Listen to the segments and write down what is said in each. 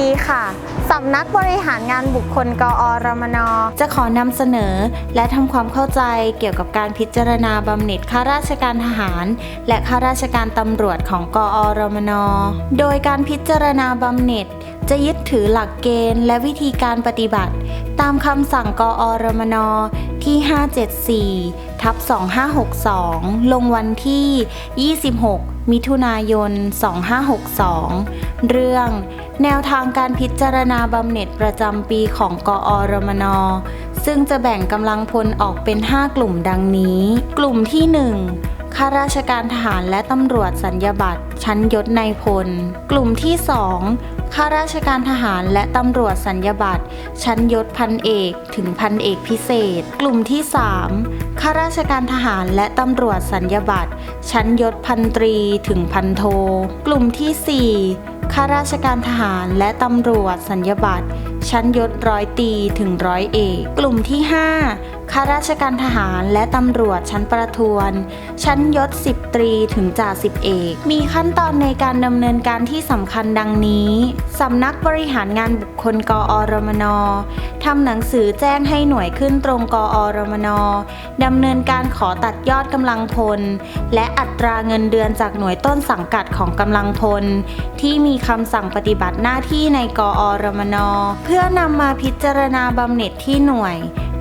ดีค่ะ สำนักบริหารงานบุคคลกอรมน จะขอนำเสนอ และทำความเข้าใจเกี่ยวกับการพิจารณาบำเหน็จข้าราชการทหาร และข้าราชการตำรวจของกอรมน โดยการพิจารณาบำเหน็จ จะยึดถือหลักเกณฑ์และวิธีการปฏิบัติ ตามคำสั่งกอรมนที่ 574 ทับ 2562 ลงวันที่ 26 มิถุนายน 2562 เรื่อง แนวทางการพิจารณาบำเหน็จประจำปีของกอรมน ซึ่งจะแบ่งกำลังพลออกเป็น 5 กลุ่มดังนี้ กลุ่มที่ 1 ข้าราชการทหารและตำรวจสัญญาบัตรชั้นยศนายพล กลุ่มที่ 2 ข้าราชการทหารและตำรวจสัญญาบัตรชั้นยศพันเอกถึงพันเอกพิเศษ กลุ่มที่ 3 ข้าราชการทหารและตำรวจสัญญาบัตรชั้นยศพันตรีถึงพันโท กลุ่มที่ 4 ข้าราชการทหารและตำรวจสัญญาบัตร ชั้นยศร้อยตรีถึงร้อยเอก กลุ่มที่ 5 ข้าราชการทหารและตำรวจชั้นประทวน ชั้นยศสิบตรีถึงจ่าสิบเอก มีขั้นตอนในการดำเนินการที่สำคัญดังนี้ สำนักบริหารงานบุคคลกอรมนทำหนังสือแจ้งให้หน่วยขึ้นตรงกอรมนดำเนินการขอตัดยอดกำลังพล และอัตราเงินเดือนจากหน่วยต้นสังกัดของกำลังพล ที่มีคำสั่งปฏิบัติหน้าที่ในกอรมนเพื่อนำมาพิจารณาบำเหน็จที่หน่วย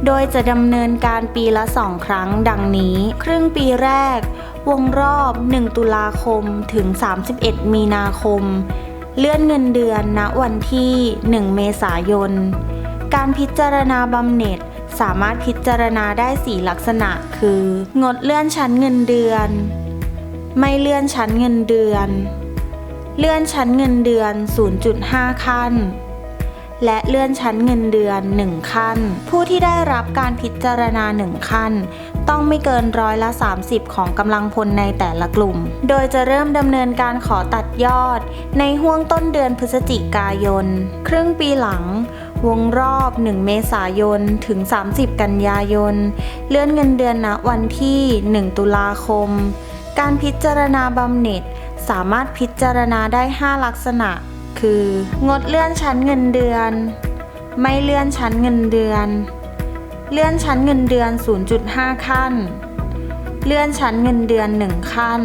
โดยจะดำเนินการปีละสองครั้งดังนี้ ครึ่งปีแรก วงรอบ 1 ตุลาคมถึง 31 มีนาคม เลื่อนเงินเดือนณวันที่ 1 เมษายน การพิจารณาบำเหน็จสามารถพิจารณาได้ 4 ลักษณะ คือ งดเลื่อนชั้นเงินเดือน ไม่เลื่อนชั้นเงินเดือน เลื่อนชั้นเงินเดือน 0.5 ขั้น และเลื่อนชั้นเงินเดือน 1 ขั้น ผู้ที่ได้รับการพิจารณา 1 ขั้น ต้องไม่เกินร้อยละ 30 ของกำลังพลในแต่ละกลุ่ม โดยจะเริ่มดำเนินการขอตัดยอด ในห่วงต้นเดือนพฤศจิกายน ครึ่งปีหลังวงรอบ 1 เมษายน ถึง 30 กันยายน เลื่อนเงินเดือนณวันที่ 1 ตุลาคม การพิจารณาบำเหน็จ สามารถพิจารณาได้ 5 ลักษณะ คือ งดเลื่อนชั้นเงินเดือน ไม่เลื่อนชั้นเงินเดือน เลื่อนชั้นเงินเดือน 0.5 ขั้น เลื่อนชั้นเงินเดือน 1 ขั้น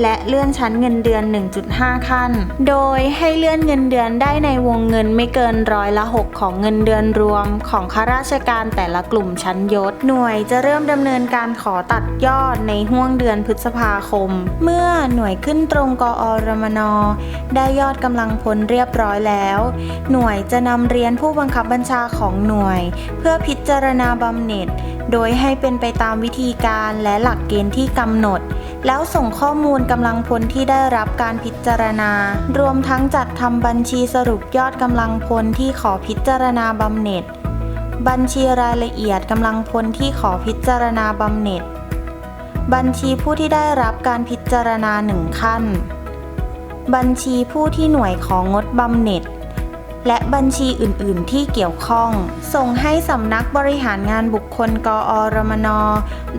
และเลื่อนชั้นเงินเดือน 1.5 ขั้น โดยให้เลื่อนเงินเดือนได้ในวงเงินไม่เกินร้อยละ 6 ของเงินเดือนรวม ของข้าราชการแต่ละกลุ่มชั้นยศ หน่วยจะเริ่มดำเนินการขอตัดยอดในห่วงเดือนพฤษภาคม เมื่อหน่วยขึ้นตรงกอรมน ได้ยอดกำลังพลเรียบร้อยแล้ว หน่วยจะนำเรียนผู้บังคับบัญชาของหน่วย เพื่อพิจารณาบำเหน็จ โดยให้เป็นไปตามวิธีการและหลักเกณฑ์ที่กำหนด แล้วส่งข้อมูลกำลังพลที่ได้รับการพิจารณา รวมทั้งจัดทำบัญชีสรุปยอดกำลังพลที่ขอพิจารณาบำเหน็จ บัญชีรายละเอียดกำลังพลที่ขอพิจารณาบำเหน็จ บัญชีผู้ที่ได้รับการพิจารณาหนึ่งขั้น บัญชีผู้ที่หน่วยของงดบำเหน็จ และบัญชีอื่น ๆ ที่เกี่ยวข้อง ส่งให้สำนักบริหารงานบุคคลกอรมน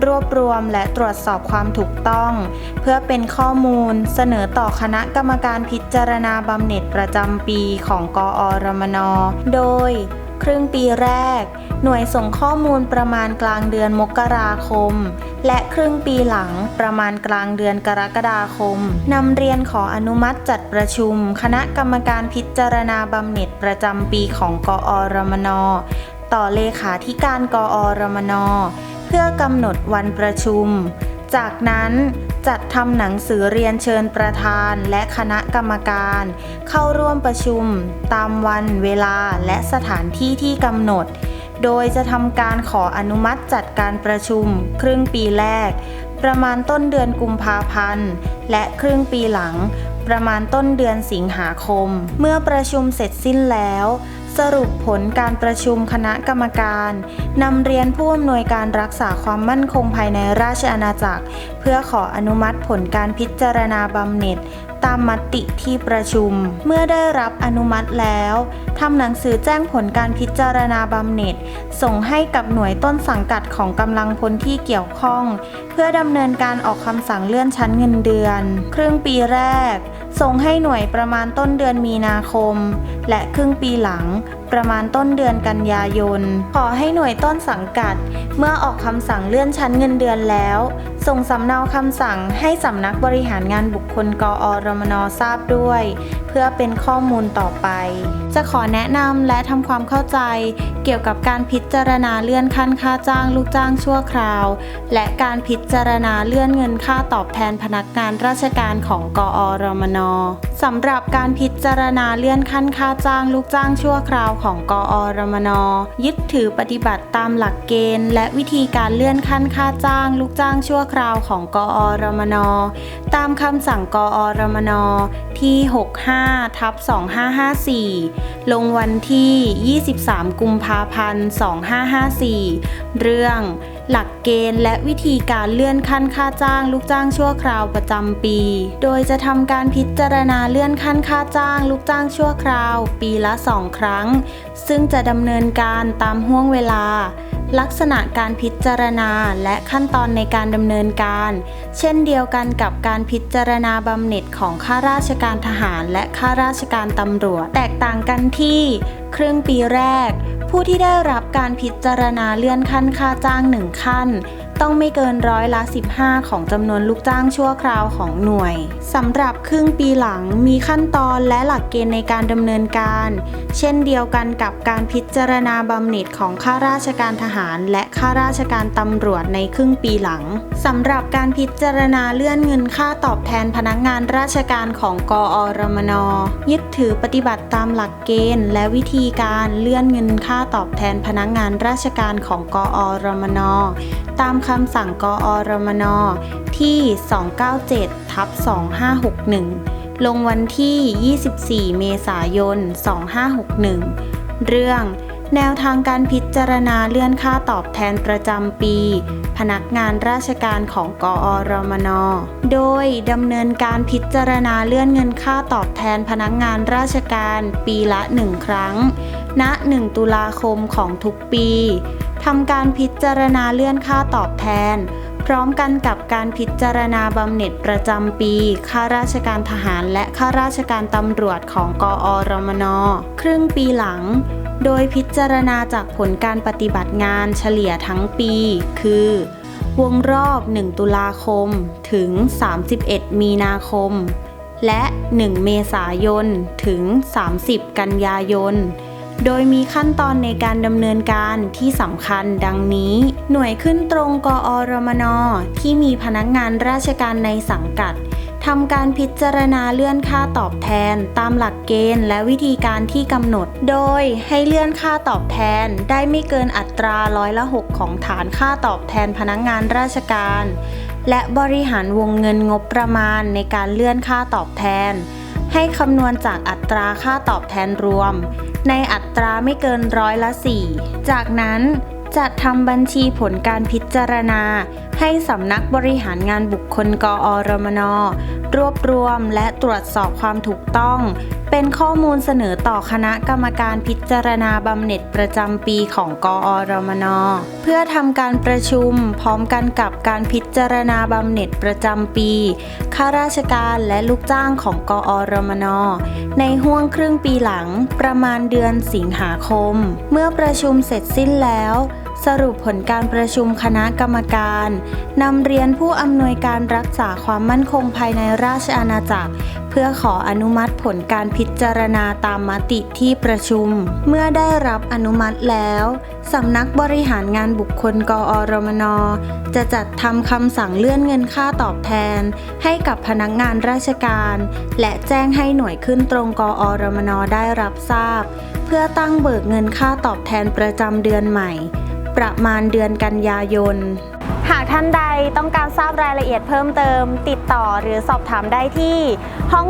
รวบรวมและตรวจสอบความถูกต้อง เพื่อเป็นข้อมูลเสนอต่อคณะกรรมการพิจารณาบำเหน็จประจำปีของกอรมน โดย ครึ่งปีแรก หน่วยส่งข้อมูลประมาณกลางเดือนมกราคม และครึ่งปีหลังประมาณกลางเดือนกรกฎาคมนำเรียนขออนุมัติจัดประชุม คณะกรรมการพิจารณาบำเหน็จประจำปีของกอรมน ต่อเลขาธิการกอรมน เพื่อกำหนดวันประชุม จากนั้น จัดทำหนังสือเรียนเชิญประธานและคณะกรรมการ เข้าร่วมประชุม ตามวันเวลาและสถานที่ที่กำหนด โดยจะทำการขออนุมัติจัดการประชุม ครึ่งปีแรก ประมาณต้นเดือนกุมภาพันธ์ และครึ่งปีหลัง ประมาณต้นเดือนสิงหาคม เมื่อประชุมเสร็จสิ้นแล้ว สรุปผลการประชุมคณะกรรมการนำเรียนผู้อำนวยการรักษาความมั่นคงภายในราชอาณาจักร เพื่อขออนุมัติผลการพิจารณาบำเหน็จตามมติที่ประชุม เมื่อได้รับอนุมัติแล้วทำหนังสือแจ้งผลการพิจารณาบำเหน็จ ส่งให้กับหน่วยต้นสังกัดของกำลังพลที่เกี่ยวข้อง เพื่อดำเนินการออกคำสั่งเลื่อนชั้นเงินเดือน ครึ่งปีแรก ส่งให้หน่วยประมาณต้นเดือนมีนาคม และครึ่งปีหลัง ประมาณต้นเดือนกันยายน ขอให้หน่วยต้นสังกัด เมื่อออกคำสั่งเลื่อนชั้นเงินเดือนแล้ว ส่งสำเนาคำสั่งให้สำนักบริหารงานบุคคลกอรมนทราบด้วย เพื่อเป็นข้อมูลต่อไป จะขอแนะนำและทำความเข้าใจ เกี่ยวกับการพิจารณาเลื่อนขั้นค่าจ้างลูกจ้างชั่วคราว และการพิจารณาเลื่อนเงินค่าตอบแทนพนักงานราชการของกอรมนสำหรับการพิจารณาเลื่อนขั้นค่าจ้างลูกจ้างชั่วคราวของกอรมน ยึดถือปฏิบัติตามหลักเกณฑ์ และวิธีการเลื่อนขั้นค่าจ้าง ลูกจ้างชั่วคราวของกอรมน ตามคำสั่งกอรมน ที่ 65ทับ2554 ลงวันที่ 23 กุมภาพันธ์ 2554 เรื่อง หลักเกณฑ์และวิธีการเลื่อนขั้นค่าจ้างลูกจ้างชั่วคราวประจำปี โดยจะทำการพิจารณาเลื่อนขั้นค่าจ้าง ลูกจ้างชั่วคราว ปีละ2ครั้ง ซึ่งจะดำเนินการตามห่วงเวลา ลักษณะการพิจารณาและขั้นตอนในการดำเนินการ เช่นเดียวกันกับการพิจารณาบำเหน็จของข้าราชการทหารและข้าราชการตำรวจ แตกต่างกันที่ ครึ่งปีแรก ผู้ที่ได้รับการพิจารณาเลื่อนขั้นค่าจ้างหนึ่งขั้น ต้องไม่เกินร้อยละ 15 ของจำนวนลูกจ้างชั่วคราวของหน่วยสำหรับครึ่งปีหลังมีขั้นตอนและหลักเกณฑ์ในการดำเนินการ เช่นเดียวกันกับการพิจารณาบำเหน็จของข้าราชการทหาร และข้าราชการตำรวจในครึ่งปีหลังสำหรับการพิจารณาเลื่อนเงินค่าตอบแทนพนักงานราชการของกอรมน ยึดถือปฏิบัติตามหลักเกณฑ์ และวิธีการเลื่อนเงินค่าตอบแทนพนักงานราชการของกอรมน ตามคำสั่งกอรมนที่ 297ทับ2561 ลงวันที่ 24 เมษายน 2561 เรื่องแนวทางการพิจารณาเลื่อนค่าตอบแทนประจำปี พนักงานราชการของกอรมน โดยดำเนินการพิจารณาเลื่อนเงินค่าตอบแทนพนักงานราชการปีละ1ครั้ง ณ 1 ตุลาคมของทุกปี ทำการพิจารณาเลื่อนค่าตอบแทน พร้อมกันกับการพิจารณาบำเหน็จประจำปีข้าราชการทหารและข้าราชการตำรวจของกอรมน ครึ่งปีหลัง โดยพิจารณาจากผลการปฏิบัติงานเฉลี่ยทั้งปี คือ วงรอบ 1 ตุลาคม ถึง 31 มีนาคม และ 1 เมษายน ถึง 30 กันยายน โดยมีขั้นตอนในการดำเนินการที่สำคัญดังนี้ หน่วยขึ้นตรงกอรมน ที่มีพนักงานราชการในสังกัดทำการพิจารณาเลื่อนค่าตอบแทน ตามหลักเกณฑ์และวิธีการที่กำหนด โดยให้เลื่อนค่าตอบแทนได้ไม่เกินอัตราร้อยละ6ของฐานค่าตอบแทนพนักงานราชการ และบริหารวงเงินงบประมาณในการเลื่อนค่าตอบแทน ให้คำนวณจากอัตราค่าตอบแทนรวม ในอัตราไม่เกินร้อยละ 4 จากนั้นจัดทำบัญชีผลการพิจารณาให้สำนักบริหารงานบุคคลกอรมน รวบรวมและตรวจสอบความถูกต้อง เป็นข้อมูลเสนอต่อคณะกรรมการพิจารณาบำเหน็จประจำปีของกอรมน เพื่อทำการประชุมพร้อมกันกับการพิจารณาบำเหน็จประจำปี ข้าราชการและลูกจ้างของกอรมน ในห่วงครึ่งปีหลังประมาณเดือนสิงหาคม เมื่อประชุมเสร็จสิ้นแล้ว สรุปผลการประชุมคณะกรรมการนำเรียนผู้อำนวยการรักษาความมั่นคงภายในราชอาณาจักร เพื่อขออนุมัติผลการพิจารณาตามมติที่ประชุม เมื่อได้รับอนุมัติแล้วสำนักบริหารงานบุคคลกอรมน จะจัดทำคำสั่งเลื่อนเงินค่าตอบแทน ให้กับพนักงานราชการ และแจ้งให้หน่วยขึ้นตรงกอรมนได้รับทราบ เพื่อตั้งเบิกเงินค่าตอบแทนประจำเดือนใหม่ ประมาณเดือนกันยายน หากท่านใดต้องการทราบรายละเอียดเพิ่มเติม ติดต่อหรือสอบถามได้ที่ห้อง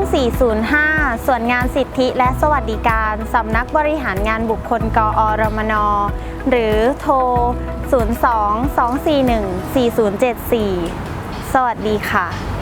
405 ส่วนงานสิทธิและสวัสดิการสำนักบริหารงานบุคคลกอรมน หรือโทร 02 241 4074 สวัสดีค่ะ